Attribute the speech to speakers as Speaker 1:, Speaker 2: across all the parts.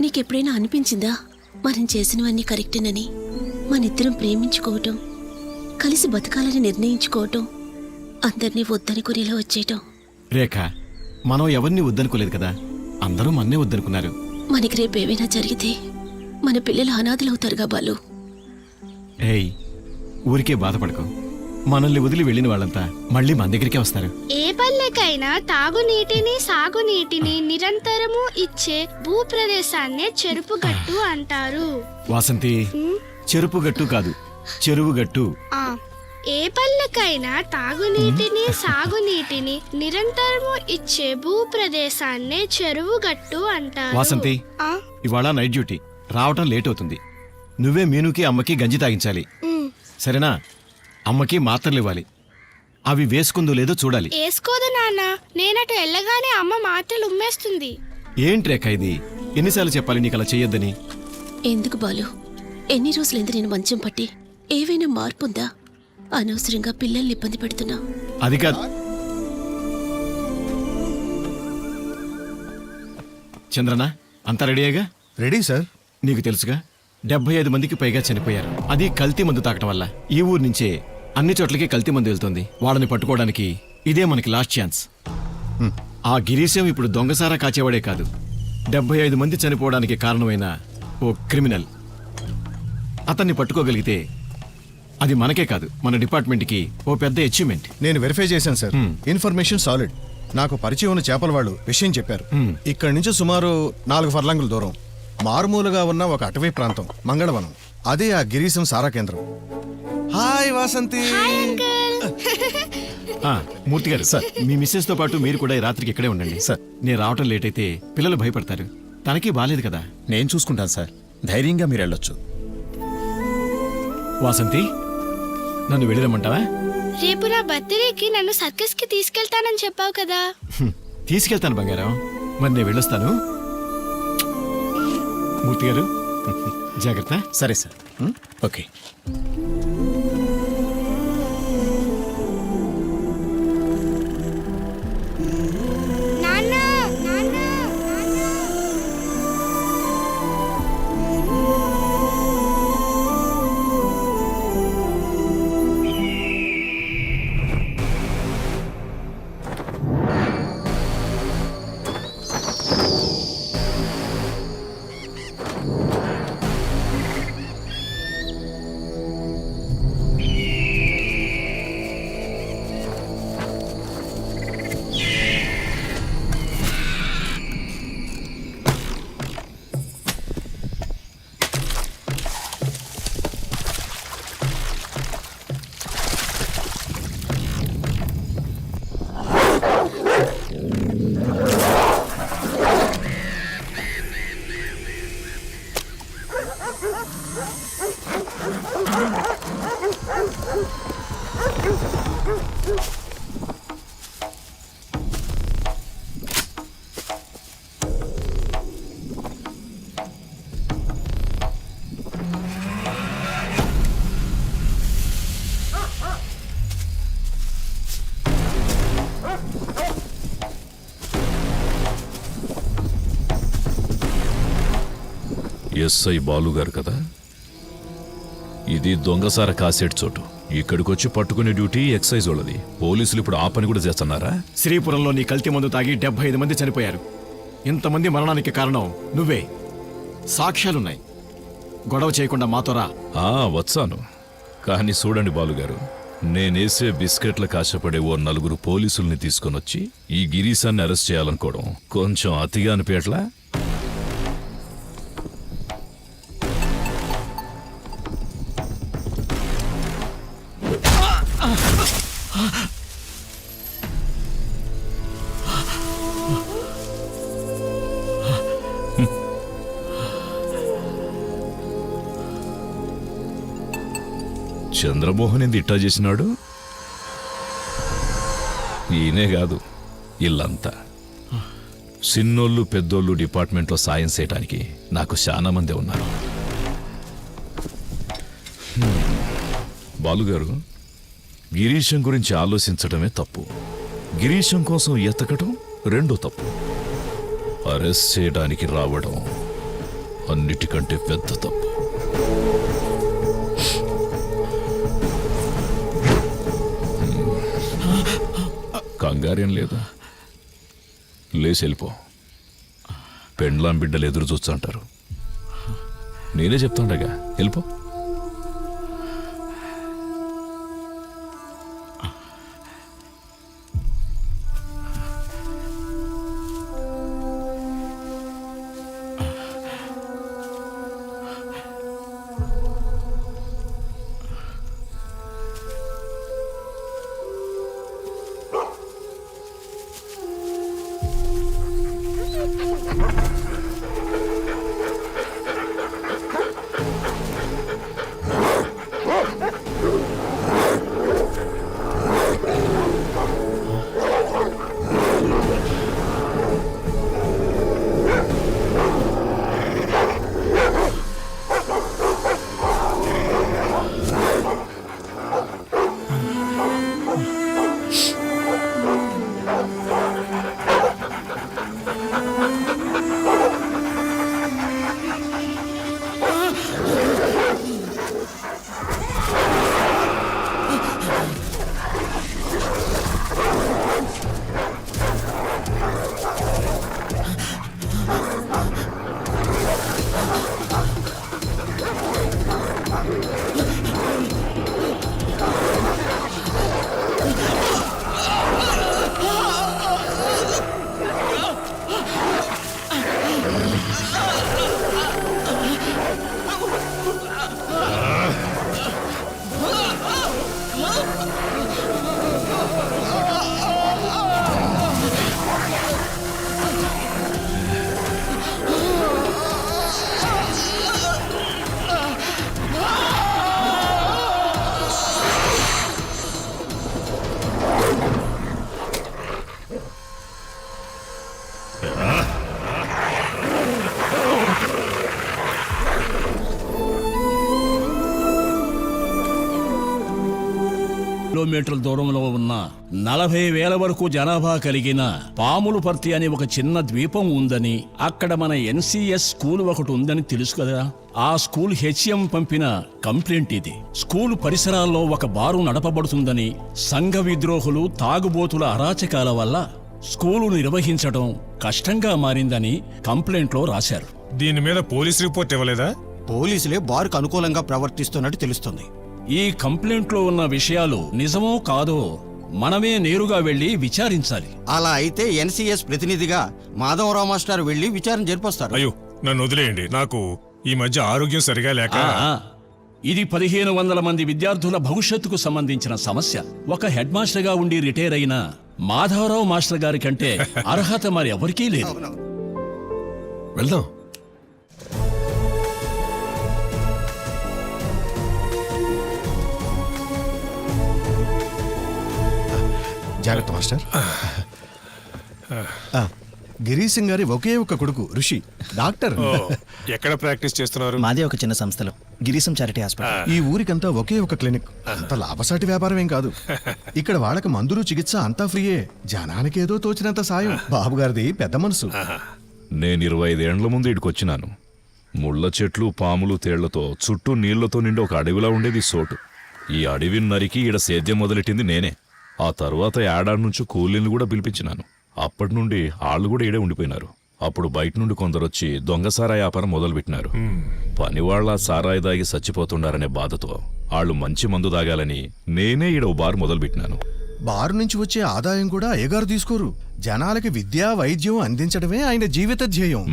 Speaker 1: నీకెప్పుడైనా అనిపించిందా? మనం చేసినవన్నీ కరెక్టేనని? మనిద్దరం ప్రేమించుకోవటం కలిసి బతకాలని నిర్ణయించుకోవటం అందరినీ వద్దని కొరిలో వచ్చేయటం.
Speaker 2: రేఖ మనం ఎవరిని వద్దనుకోలేదు కదా? అందరూ మన్నే వద్దనుకున్నారు.
Speaker 1: మనకి రేపు ఏమైనా జరిగితే మన పిల్లలు అనాథలవుతారుగా బాలు.
Speaker 2: ఏయ్ ఊరికే బాధపడకు. మనల్ని వదిలి వెళ్ళిన వాళ్ళంతా మళ్ళీ మన దగ్గరికే వస్తారు.
Speaker 3: ఏ పల్లెకైనా తాగునీటిని సాగునీటిని నిరంతరము ఇచ్చే భూప్రదేశాన్నే చెరుపుగట్టు అంటారు.
Speaker 2: వాసంతి చెరుపు గట్టు కాదు చెరువు గట్టు.
Speaker 3: ఆ. ఏ పల్లెకైనా తాగునీటిని సాగునీటిని నిరంతరము ఇచ్చే భూప్రదేశాన్నే చెరువుగట్టు అంటారు.
Speaker 2: వాసంతి
Speaker 3: ఆ,
Speaker 2: ఇవాళ నైట్ డ్యూటీ. రావటం లేట్ అవుతుంది. నువ్వే మీనుకి అమ్మకి గంజి తాగించాలి.
Speaker 3: ఉమ్.
Speaker 2: సరేనా? అమ్మకి మాత్రలు ఇవ్వాలి. అవి వేసుకుందో లేదో చూడాలి.
Speaker 3: వేసుకోదు నాన్న. నేనటు వెళ్ళగానే అమ్మ మాటలు ఉమ్మేస్తుంది.
Speaker 2: ఏంటి రేఖ ఇది? ఎన్నిసార్లు చెప్పాలి నీకు అలా చేయొద్దని
Speaker 1: ఎందుకు బాలు? ఎన్ని రోజులైంది నేను మంచం పట్టి? ఏవైనా మార్పు ఉందా? అనవసరంగా పిల్లల్ని ఇబ్బంది పెడుతున్నా.
Speaker 2: అది కాదు. చంద్రనా అంతా రెడీయేగా?
Speaker 4: Ready sir.
Speaker 2: నీకు తెలుసుగా డెబ్బై ఐదు మందికి పైగా చనిపోయారు. అది కల్తీ మందు తాగటం వల్ల ఈ ఊరు నుంచే అన్ని చోట్లకి కల్తీ మందు వెళ్తుంది. వాళ్ళని పట్టుకోవడానికి ఇదే మనకి లాస్ట్ ఛాన్స్ ఆ గిరీశం ఇప్పుడు దొంగసారా కాచేవాడే కాదు. డెబ్బై ఐదు మంది చనిపోవడానికి కారణమైన ఓ క్రిమినల్. అతన్ని పట్టుకోగలిగితే అది మనకే కాదు. మన డిపార్ట్మెంట్కి ఓ పెద్ద అచీవ్మెంట్
Speaker 4: నేను వెరిఫై చేశాను సార్ ఇన్ఫర్మేషన్ సాలిడ్ నాకు పరిచయం ఉన్న చేపల వాళ్ళు విషయం చెప్పారు. ఇక్కడి నుంచి సుమారు నాలుగు ఫర్లాంగుల దూరం. మారుమూలగా ఉన్న ఒక అటవీ ప్రాంతం మంగళవనం. అదే ఆ గిరీశం సారా కేంద్రం. హాయ్ వాసంతి.
Speaker 2: ఆ, మూర్తి గారు సార్ మీ మిస్సెస్తో పాటు మీరు కూడా ఈ రాత్రికి ఇక్కడే ఉండండి.
Speaker 5: సార్.
Speaker 2: నేను రావటం లేట్ అయితే పిల్లలు భయపడతారు. తనకి బాలేదు కదా.
Speaker 5: నేను చూసుకుంటాను సార్. ధైర్యంగా మీరు వెళ్ళొచ్చు.
Speaker 2: వాసంతి నన్ను వెళ్ళిరమ్మంటావా?
Speaker 3: రేపు నా బర్త్డేకి నన్ను సర్కస్కి తీసుకెళ్తానని చెప్పావు కదా.
Speaker 2: హ్మ్, తీసుకెళ్తాను బంగారం. మరి నేను వెళ్ళొస్తాను. మూర్తి గారు జాగ్రత్త.
Speaker 5: సరే సార్? ఓకే.
Speaker 6: ఎస్ఐ బాలుగారు కదా ఇది దొంగసార కాసేటి చోటు. ఇక్కడికొచ్చి పట్టుకునే డ్యూటీ ఎక్సైజ్ వాళ్ళది. పోలీసులు ఇప్పుడు ఆ పని కూడా చేస్తున్నారా?
Speaker 2: శ్రీపురంలో నీ కల్తీ మందు తాగి డెబ్బై ఐదు మంది చనిపోయారు. ఇంతమంది మరణానికి కారణం నువ్వే. సాక్ష్యాలున్నాయి. గొడవ చేయకుండా మాతో రా.
Speaker 6: ఆ వచ్చాను. కానీ చూడండి బాలుగారు నేనేసే బిస్కెట్ల కాశపడే ఓ నలుగురు పోలీసుల్ని తీసుకొనొచ్చి ఈ గిరీశాన్ని అరెస్ట్ చేయాలనుకోవడం కొంచెం అతిగా అనిపించట్లా? చంద్రమోహన్ ఏంది ఇట్టా చేసినాడు? ఈయనే కాదు ఇల్లంతా. చిన్నోళ్ళు పెద్దోళ్ళు డిపార్ట్మెంట్లో సాయం చేయడానికి నాకు చాలా మంది ఉన్నారు. బాలుగారు గిరీశం గురించి ఆలోచించడమే తప్పు. గిరీశం కోసం ఎతకటం రెండో తప్పు. అరెస్ట్ చేయడానికి రావడం అన్నిటికంటే పెద్ద తప్పు. కంగారేం లేదు. లేచి వెళ్ళిపో. పెండ్లాం బిడ్డలు ఎదురు చూస్తుంటారు నేనే చెప్తాండగా వెళ్ళిపో.
Speaker 7: కిలోమీటర్ల దూరంలో ఉన్న నలభై వేల వరకు జనాభా కలిగిన పాములపర్తి అనే ఒక చిన్న ద్వీపం ఉందని అక్కడ మన ఎన్సిఎస్ స్కూల్ ఒకటి ఉందని తెలుసు కదా. ఆ స్కూల్ హెచ్ఎం పంపిన కంప్లైంట్ ఇది. స్కూల్ పరిసరాల్లో ఒక బారు నడపబడుతుందని సంఘ విద్రోహులు తాగుబోతుల అరాచకాల వల్ల స్కూలు నిర్వహించడం కష్టంగా మారిందని కంప్లైంట్లో రాశారు.
Speaker 8: దీని మీద పోలీస్ రిపోర్ట్ ఇవ్వలేదా?
Speaker 9: పోలీసులే బార్కు అనుకూలంగా ప్రవర్తిస్తున్నట్టు తెలుస్తుంది.
Speaker 7: ఈ కంప్లైంట్లో ఉన్న విషయాలు నిజమో కాదో మనమే నేరుగా వెళ్ళి విచారించాలి.
Speaker 9: అలా అయితే ఎన్సీఎస్ ప్రతినిధిగా మాధవరావు మాస్టర్ వెళ్ళి విచారణ జరిపిస్తారు.
Speaker 8: అయ్యో నన్ను వదిలేయండి. నాకు ఈ మధ్య ఆరోగ్యం సరిగా లేక
Speaker 7: ఇది పదిహేను వందల మంది విద్యార్థుల భవిష్యత్తుకు సంబంధించిన సమస్య. ఒక హెడ్ మాస్టర్గా ఉండి రిటైర్ అయిన మాధవరావు మాస్టర్ గారి కంటే అర్హత మరి ఎవరికీ లేదు
Speaker 2: వెళ్దాం.
Speaker 4: జాగ్రత్త మాస్టర్. గిరీశం గారి ఒకే ఒక కొడుకు ఋషి డాక్టర్.
Speaker 8: ఎక్కడ ప్రాక్టీస్ చేస్తున్నారు?
Speaker 5: మాదే ఒక చిన్న సంస్థలో గిరీశం చారిటీ హాస్పిటల్.
Speaker 4: ఈ ఊరికంతా ఒకే ఒక క్లినిక్. అంత లాభసాటి వ్యాపారం ఏం కాదు. ఇక్కడ వాళ్ళకి మందులు చికిత్స అంతా ఫ్రీయే. జనానికి ఏదో తోచినంత సాయం. బాబు గారిది పెద్ద మనసు.
Speaker 6: నేను ఇరవై ఐదేండ్ల ముందు ఇడికొచ్చినాను ముళ్ళ చెట్లు పాములు తేళ్ళతో చుట్టూ నీళ్ళతో నిండి ఒక అడవిలా ఉండేది సోటు. ఈ అడవిని నరికి ఈడ సేద్యం మొదలెట్టింది నేనే. ఆ తర్వాత ఏడాది నుంచి కూలీని కూడా పిలిపించినాను. అప్పటి నుండి ఆళ్ళు కూడా ఈడే ఉండిపోయినారు. అప్పుడు బయట నుండి కొందరొచ్చి దొంగ సారాయి వ్యాపారం మొదలుపెట్టినారు. పనివాళ్ళ సారాయి దాగి చచ్చిపోతుండారనే బాధతో ఆళ్ళు మంచి మందు తాగాలని నేనే ఈడ బారు మొదలుపెట్టినాను.
Speaker 4: బారు నుంచి వచ్చే ఆదాయం కూడా అయ్యగారు తీసుకోరు. జనాలకి విద్యా వైద్యం అందించడమే ఆయన జీవిత ధ్యేయం.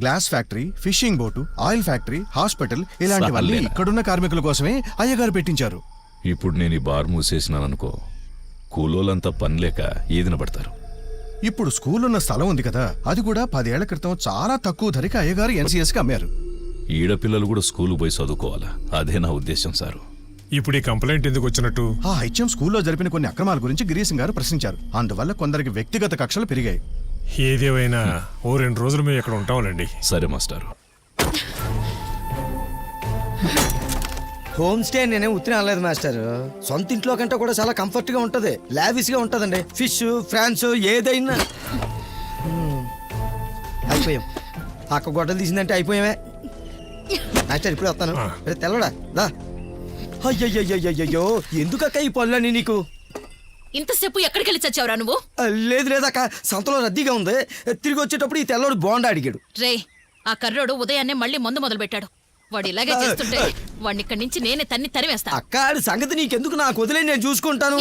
Speaker 4: Glass factory fishing boat oil factory hospital ఇలాంటివన్నీ. ఇక్కడున్న కార్మికుల కోసమే అయ్యగారు పెట్టించారు.
Speaker 6: ఇప్పుడు నేను ఈ బార్ మూసేసినాననుకో కూలోళ్ళంతా పనిలేక ఈదిన పడతారు.
Speaker 4: ఇప్పుడు స్కూల్ ఉన్న స్థలం ఉంది కదా అది కూడా పదేళ్ళ క్రితం చాలా తక్కువ ధరకి అయ్యగారు ఎన్సీఎస్కి అమ్మారు.
Speaker 6: ఈడ పిల్లలు కూడా స్కూలు పోయి చదువుకోవాలా? అదే నా ఉద్దేశం సారు.
Speaker 8: ఇప్పుడు ఈ కంప్లైంట్ ఎందుకు వచ్చినట్టు?
Speaker 4: ఆ హెచ్ఎం స్కూల్లో జరిపిన కొన్ని అక్రమాల గురించి గిరీశం గారు ప్రశ్నించారు. అందువల్ల కొందరికి వ్యక్తిగత కక్షలు పెరిగాయి.
Speaker 8: ఏదేమైనా ఓ రెండు రోజులు మేము ఇక్కడ ఉంటాంలేండి
Speaker 6: సరే మాస్టారు.
Speaker 10: హోమ్ స్టే నేనే ఉత్తిన అనలేదు మాస్టర్. సొంత ఇంట్లో కంటే కూడా చాలా కంఫర్ట్గా ఉంటది. లావిష్గా ఉంటదండి. ఫిష్ ఫ్రాన్స్ ఏదైనా. అయిపోయాం. అక్క గొడ్డలు తీసిందంటే అయిపోయామే. మాస్టర్ ఇప్పుడు వస్తాను. రే, తెల్లడా దా. అయ్యయ్యయ్యయ్యో ఎందుకక్క ఈ పనులన్నీ నీకు?
Speaker 11: ఇంతసేపు ఎక్కడికి వెళ్ళి చచ్చావురా నువ్వు?
Speaker 10: లేదు లేదక్క. సంతలో రద్దీగా ఉంది. తిరిగి వచ్చేటప్పుడు ఈ తెల్లోడు బోండా అడిగాడు.
Speaker 11: రే ఆ కర్రోడు ఉదయాన్నే మళ్ళీ మందు మొదలు పెట్టాడు వాడు ఇలాగే చేస్తుంటే వాడిని ఇక్కడి నుంచి నేనే తన్ని తరివేస్తా
Speaker 10: అక్క ఆడి సంగతి నీకెందుకు? నాకు వదిలే నేను చూసుకుంటాను.